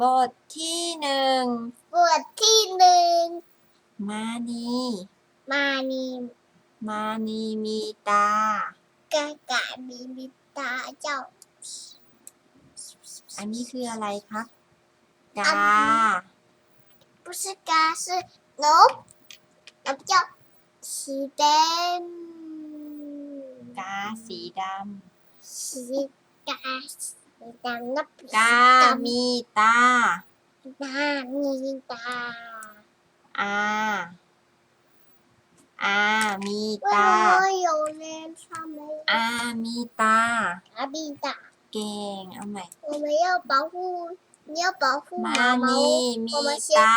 บทที่หนึ่ง บทที่หนึ่ง มานี มานี มานีมีตา กากะมีมิตาเจ้า อันนี้คืออะไรครับ กา 不是嘎是นกนกเจ้าสีแดง กาสีด สีกา สีดำนับ ำ กา มีตา หน้ามีตา อา อามี 为 ตา 什么有人他没有 อา มีตา 阿比达？ เก่ง เอาใหม่ 我们要保护，你要保护 มา 毛毛 นี มี 我们先 ตา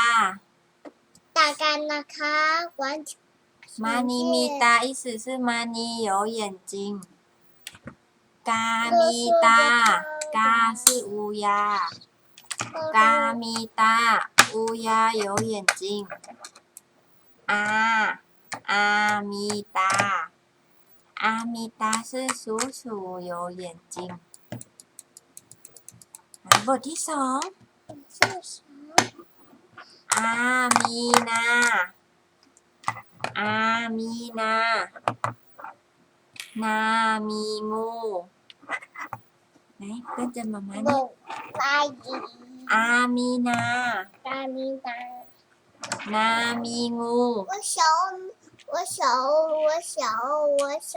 大干นะคะ完全 มานีมีตา意思是มานี有眼睛กา มีตา กา是乌鸦กา มีตา 乌鸦有眼睛อาอา มีตา อา มีตา是鼠鼠有眼睛อ่ะบทที่สอง 是什么？ อา มีนา อา มีนา นา มีงู ไหนเพื่อนจะมามานี่ 某阿姨 อา มีนา 大米达， นา มีงู 我小我小我小我小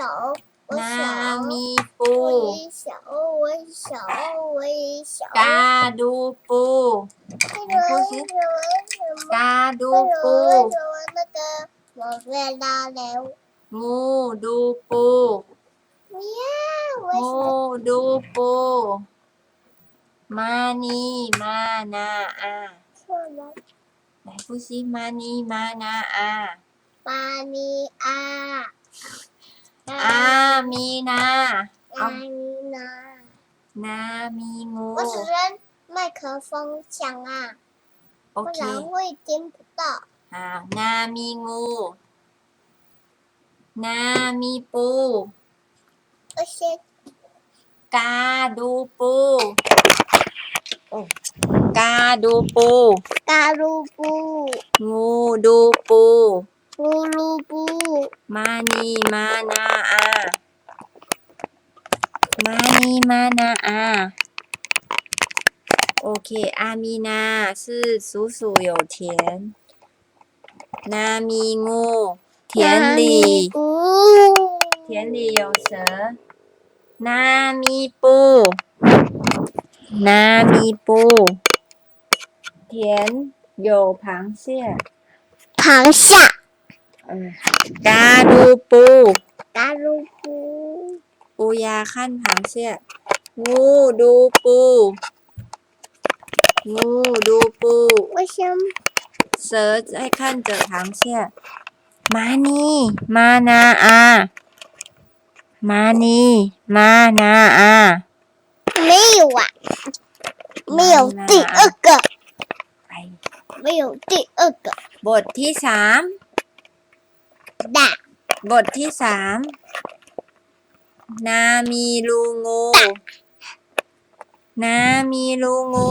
我 นา 小 มี ปู 我也小我小我也小。 กา ดูปู 为什么为什么为什么？ กา ดู 为什 ปู 么为什么那个我被拉了？ งู ดูปู 呀， 为 งู 什么？ ดูปู มานี มานาอา 什么？ ไหนพูดสิมานีมานาอา 巴尼阿， อา มีนา 阿尼娜， นา มีงู 我只扔麦克风讲啊， โอ 不 เค 然会听不到。 อ่านา มีงู นา มีปู 而且 กา ดูปูโอ้กา ดูปู 大噜布、 งู ดูปู 咕噜布、 มานี มานาอา มานี มานาอา โอเค อามีนา是叔叔有田นามีงู田里咕，田里有蛇 นามีปู นามีปู田有螃蟹螃蟹、 เออกาดูปู 大噜布、 ปูยาขั้นผางเสียงูดูปู งูดูปู 为什么？ เสิร์ชให้ขั้นเจอผางเสียมานีมานาอา มานีมานาอา 没有啊，没有第二个， ไป 没有第二个 บทที่สาม 大 บทที่สาม นามีรูงู นามีรูงู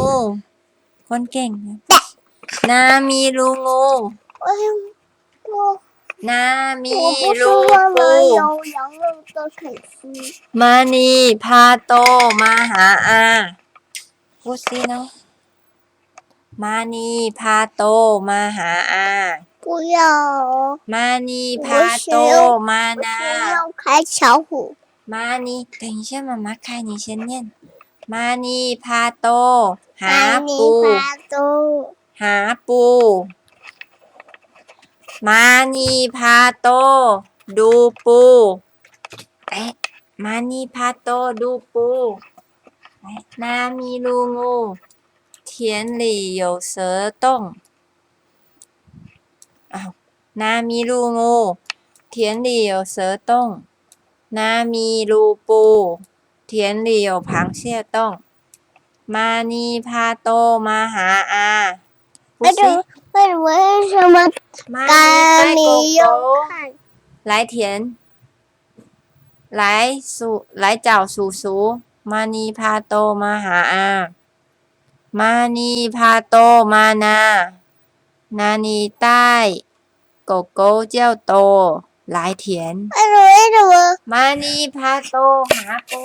คนเก่งนะนามีรูงู 为什么？我 นามี 我不是 รู 忘 ปู 了有羊肉的粉丝。 มานีพาโตมาหาอาพูดสิเนาะมานีพาโตมาหาอา 不要， มานีพาโตมา 我 นา 想要开巧虎。มานี等一下妈妈开你先念มานีพาโต หา 安妮 ปู 巴都 หาปู มานีพาโต ดูปูเอ๊ะมานีพาโตดูปูเอ๊ะนามีรูงู田里有蛇洞อ้าวนามีรูงู田里有蛇洞นามีรูปู田里有螃蟹洞มานีพาโตมาหาอา พู 为 ด 什 สิ 么？为什么？为什么？ มา 甘 นี 米 ไป 又 โกโก้ 看 来田来数来找叔叔มานีพาโตมาหาอา มานีพาโตมานา นานีใต้狗狗叫โตหลายเถียน ไม่รู้ไม่รู้ มานีพาโตหาโต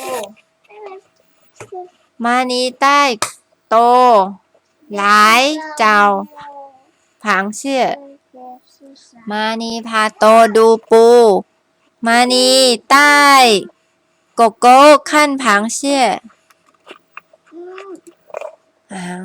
มานีใต้โต หลายเจ้าผางเชื่อ มานีพาโตดูปู มานีใต้กโก้ขั้นผางเชื่ออ้าว